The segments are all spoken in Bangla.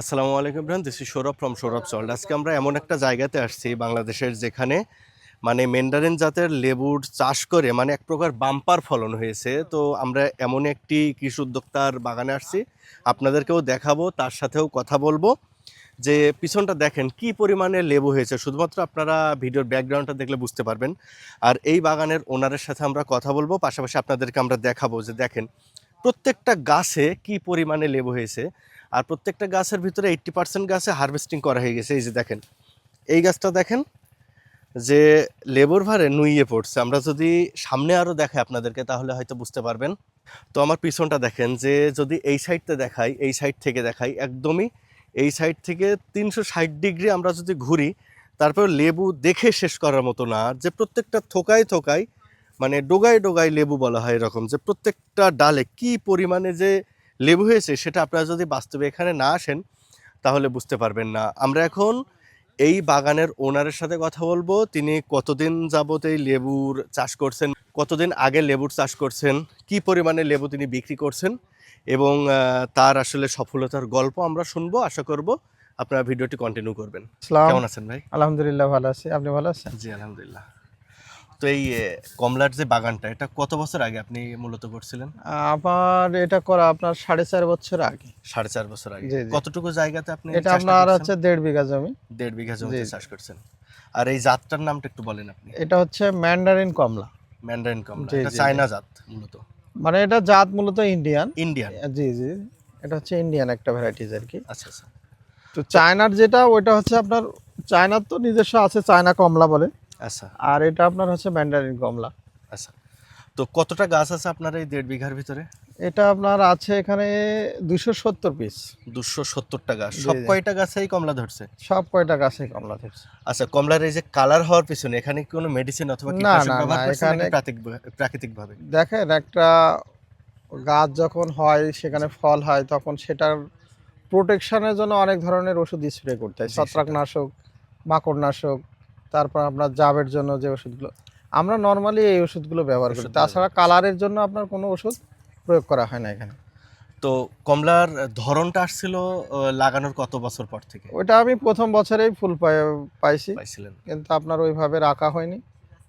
আসসালামু আলাইকুম ব্রান দিস সৌরভ ফ্রম সৌরভ চল্ড আজকে আমরা এমন একটা জায়গাতে আসছি বাংলাদেশের যেখানে মানে মেন্ডারিন জাতের লেবুর চাষ করে মানে এক প্রকার বাম্পার ফলন হয়েছে। তো আমরা এমন একটি কৃষি উদ্যোক্তার বাগানে আসছি। আপনাদেরকেও দেখাবো, তার সাথেও কথা বলব। যে পিছনটা দেখেন, কি পরিমাণে লেবু হয়েছে, শুধুমাত্র আপনারা ভিডিওর ব্যাকগ্রাউন্ডটা দেখলে বুঝতে পারবেন। আর এই বাগানের ওনারের সাথে আমরা কথা বলব, পাশাপাশি আপনাদেরকে আমরা দেখাবো যে দেখেন, প্রত্যেকটা গাছে কি পরিমাণে লেবু হয়েছে। আর প্রত্যেকটা গাছের ভিতরে এইট্টি পার্সেন্ট গাছে হারভেস্টিং করা হয়ে গেছে, এই যে দেখেন। এই গাছটা দেখেন যে লেবুর ভারে নুইয়ে পড়ছে। আমরা যদি সামনে আরও দেখাই আপনাদেরকে, তাহলে হয়তো বুঝতে পারবেন। তো আমার পিছনটা দেখেন যে যদি এই সাইডতে দেখাই, এই সাইড থেকে দেখাই, একদমই এই সাইড থেকে তিনশো ষাট ডিগ্রি আমরা যদি ঘুরি, তারপর লেবু দেখে শেষ করার মতো না। যে প্রত্যেকটা থোকায় থোকায় মানে ডোগায় ডোগায় লেবু বলা হয় এরকম, যে প্রত্যেকটা ডালে কি পরিমাণে যে লেবু হয়েছে সেটা আপনারা যদি বাস্তবে এখানে না আসেন তাহলে বুঝতে পারবেন না। আমরা এখন এই বাগানের ওনারের সাথে কথা বলব। তিনি কতদিন যাবত এই লেবুর চাষ করছেন কতদিন আগে লেবুর চাষ করছেন কি পরিমাণে লেবু তিনি বিক্রি করছেন এবং তার আসলে সফলতার গল্প আমরা শুনব আশা করব আপনারা ভিডিওটি কন্টিনিউ করবেন। কেমন আছেন ভাই? আলহামদুলিল্লাহ ভালো আছি। আপনি ভালো আছেন? জি আলহামদুলিল্লাহ। তো এই কমলার যে বাগানটা এটা কত বছর আগে আপনি মূলত করছিলেন? আমার এটা করা আপনার সাড়ে চার বছর আগে। সাড়ে চার বছর আগে। কতটুকু জায়গাতে আপনি এটা আপনার হচ্ছে দেড় বিঘা জমি। দেড় বিঘা জমিতে জি, জি। চাষ করছেন। আর এই জাতটার নামটা একটু বলেন আপনি। এটা হচ্ছে ম্যান্ডারিন কমলা। ম্যান্ডারিন কমলা। এটা চায়না জাত মূলত। মানে এটা জাত মূলত ইন্ডিয়ান। ইন্ডিয়ান। জি জি। এটা হচ্ছে ইন্ডিয়ান একটা ভ্যারাইটিস আর কি। আচ্ছা আচ্ছা। তো চায়নার যেটা ওইটা হচ্ছে আপনার চায়নার তো নিজস্ব আছে চায়না কমলা বলে। আচ্ছা। আর এটা আপনার হচ্ছে ম্যান্ডারিন কমলা। আচ্ছা। তো কতটা গাছ আছে আপনার এই দেড় বিঘার ভিতরে? এটা আপনার আছে এখানে দুশো সত্তর পিস দুশো সত্তরটা গাছ। সব। কয়টা গাছেই কমলা ধরছে? সব কয়টা গাছে কমলা ধরছে। আচ্ছা কমলার এই যে কালার হওয়ার পিছনে এখানে কোনো মেডিসিন অথবা না, না, এখানে- প্রাকৃতিক প্রাকৃতিক ভাবে দেখেন একটা গাছ যখন হয় সেখানে ফল হয় তখন সেটার প্রোটেকশনের জন্য অনেক ধরনের ওষুধ স্প্রে করতে হয়। ছত্রাকনাশক মাকড়নাশক তারপর আপনার জাবের জন্য যে ওষুধগুলো আমরা নর্মালি এই ওষুধগুলো ব্যবহার করি। তাছাড়া কালারের জন্য আপনার কোনো ওষুধ প্রয়োগ করা হয় না এখানে। তো কমলার ধরনটা আসছিল লাগানোর কত বছর পর থেকে? ওইটা আমি প্রথম বছরেই ফুল পাই- পাইছি। পাইছিলেন। কিন্তু আপনার ওইভাবে রাখা হয়নি।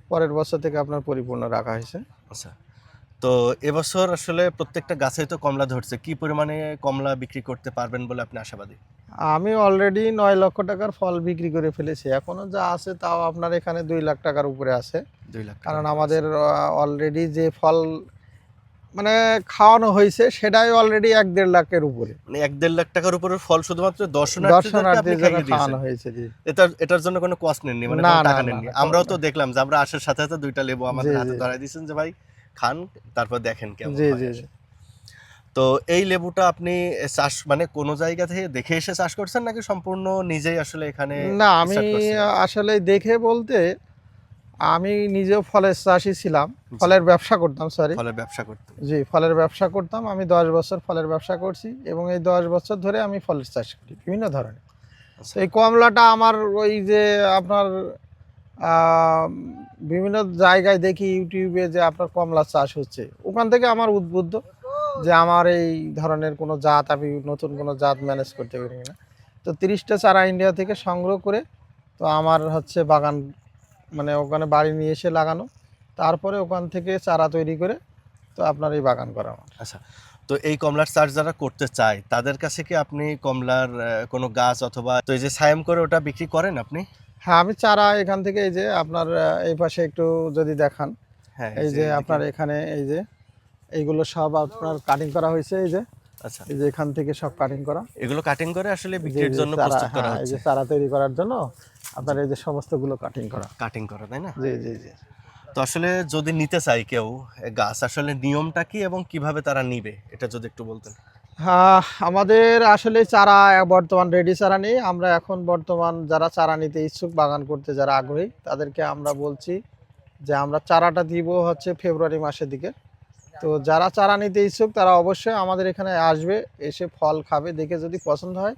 পরের বছর থেকে আপনার পরিপূর্ণ রাখা হয়েছে। আচ্ছা। তো এবছর আসলে প্রত্যেকটা গাছেই তো কমলা ধরছে। কি পরিমাণে কমলা বিক্রি করতে পারবেন বলে আপনি আশাবাদী? আমি অলরেডি নয় লক্ষ টাকার ফল বিক্রি করে ফেলেছি। এখনও যা আছে তাও আপনার এখানে দুই লাখ টাকার উপরে আছে। দুই লাখ কারণ আমাদের অলরেডি যে ফল মানে খাওয়ানো হয়েছে সেটাই অলরেডি এক দেড় লাখের উপরে। মানে এক দেড় লাখ টাকার উপরে ফল শুধুমাত্র দর্শনার্থীর খাওয়ানো হয়েছে জি। এটার এটার জন্য কোনো কস্ট নেননি মানে না, টাকা নেননি। আমরাও তো দেখলাম যে আমরা আসার সাথে সাথে দুইটা লেবু আমাদের হাতে ধরাই দিয়েছেন যে ভাই খান তারপর দেখেন কেমন জি জি। তো এই লেবুটা আপনি চাষ মানে কোন জায়গা থেকে দেখে এসে চাষ করছেন নাকি সম্পূর্ণ নিজেই আসলে এখানে না আমি আসলে দেখে বলতে আমি নিজেও ফলের চাষি ছিলাম ফলের ব্যবসা করতাম সরি ফলের ব্যবসা করতাম জি ফলের ব্যবসা করতাম আমি দশ বছর ফলের ব্যবসা করছি এবং এই দশ বছর ধরে আমি ফলের চাষ করি বিভিন্ন ধরনের। আচ্ছা। তো এই কমলাটা আমার ওই যে আপনার বিভিন্ন জায়গায় দেখি ইউটিউবে যে আপনার কমলা চাষ হচ্ছে ওখান থেকে আমার উদ্বুদ্ধ। যে আমার এই ধরনের কোনো জাত আমি নতুন কোনো জাত ম্যানেজ করতে পারি না তো তিরিশটা চারা ইন্ডিয়া থেকে সংগ্রহ করে তো আমার হচ্ছে বাগান মানে ওখানে বাড়ি নিয়ে এসে লাগানো। তারপরে ওখান থেকে চারা তৈরি করে তো আপনার এই বাগান করা আমার। আচ্ছা তো এই কমলার চাষ যারা করতে চায় তাদের কাছে কি আপনি কমলার কোনো গাছ অথবা তো এই যে সায়াম করে ওটা বিক্রি করেন আপনি? হ্যাঁ আমি চারা এখান থেকে এই যে আপনার এই পাশে একটু যদি দেখান। হ্যাঁ এই যে আপনার এখানে এই যে এইগুলো সব আপনার কাটিং করা হয়েছে এই যে। আচ্ছা। এই যে এখান থেকে সব কাটিং করা। এগুলো কাটিং করে আসলে বিক্রির জন্য প্রস্তুত করা হ্যাঁ, এই যে চারা তৈরি করার জন্য আপনার এই যে সমস্তগুলো কাটিং করা। কাটিং করা তাই না? জি জি জি। তো আসলে যদি নিতে চাই কেউ গাছ আসলে নিয়মটা কি এবং কীভাবে তারা নিবে? এটা যদি একটু বলতেন। হ্যাঁ আমাদের আসলে চারা বর্তমান রেডি চারা নেই। আমরা এখন বর্তমান যারা চারা নিতে ইচ্ছুক বাগান করতে যারা আগ্রহী তাদেরকে আমরা বলছি যে আমরা চারাটা দিব হচ্ছে ফেব্রুয়ারি মাসের দিকে। তো যারা চারা নিতে ইচ্ছুক তারা অবশ্যই আমাদের এখানে আসবে এসে ফল খাবে দেখে যদি পছন্দ হয়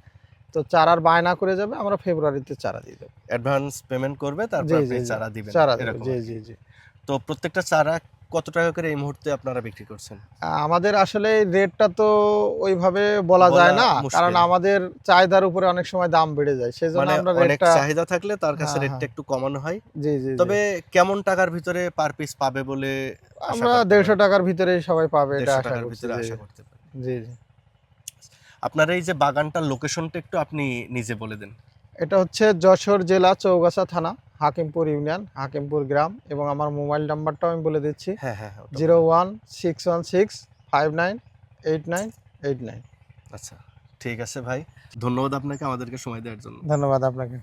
তো চারার বায়না করে যাবে আমরা ফেব্রুয়ারিতে চারা দিয়ে দেবো। অ্যাডভান্স পেমেন্ট করবে তারপর। চারা দিবেন চারা জি জি জি। তো প্রত্যেকটা চারা কত টাকা করে এই মুহূর্তে আপনারা বিক্রি করছেন? আমাদের আসলে রেটটা তো ওইভাবে বলা যায় না কারণ আমাদের চাহিদার উপরে অনেক সময় দাম বেড়ে যায় সেই জন্য মানে আমরা অনেক চাহিদা থাকলে তার কাছে হ্যাঁ, রেটটা হ্যাঁ। একটু কমানো হয়। জি জি। তবে কেমন টাকার ভিতরে পার পিস পাবে বলে আমরা দেড়শো? টাকার ভিতরে সবাই পাবে এটা আশা করতে পারেন। জি জি। আপনার এই যে বাগানটার লোকেশনটা একটু আপনি নিজে বলে দেন। এটা হচ্ছে যশোর জেলা চৌগাছা থানা। হাকিমপুর ইউনিয়ন হাকিমপুর গ্রাম এবং আমার মোবাইল নাম্বারটাও আমি বলে দিচ্ছি। হ্যাঁ হ্যাঁ হ্যাঁ, zero one six one six five nine eight nine eight nine. আচ্ছা ঠিক আছে ভাই। ধন্যবাদ আপনাকে আমাদেরকে সময় দেওয়ার জন্য। ধন্যবাদ আপনাকে।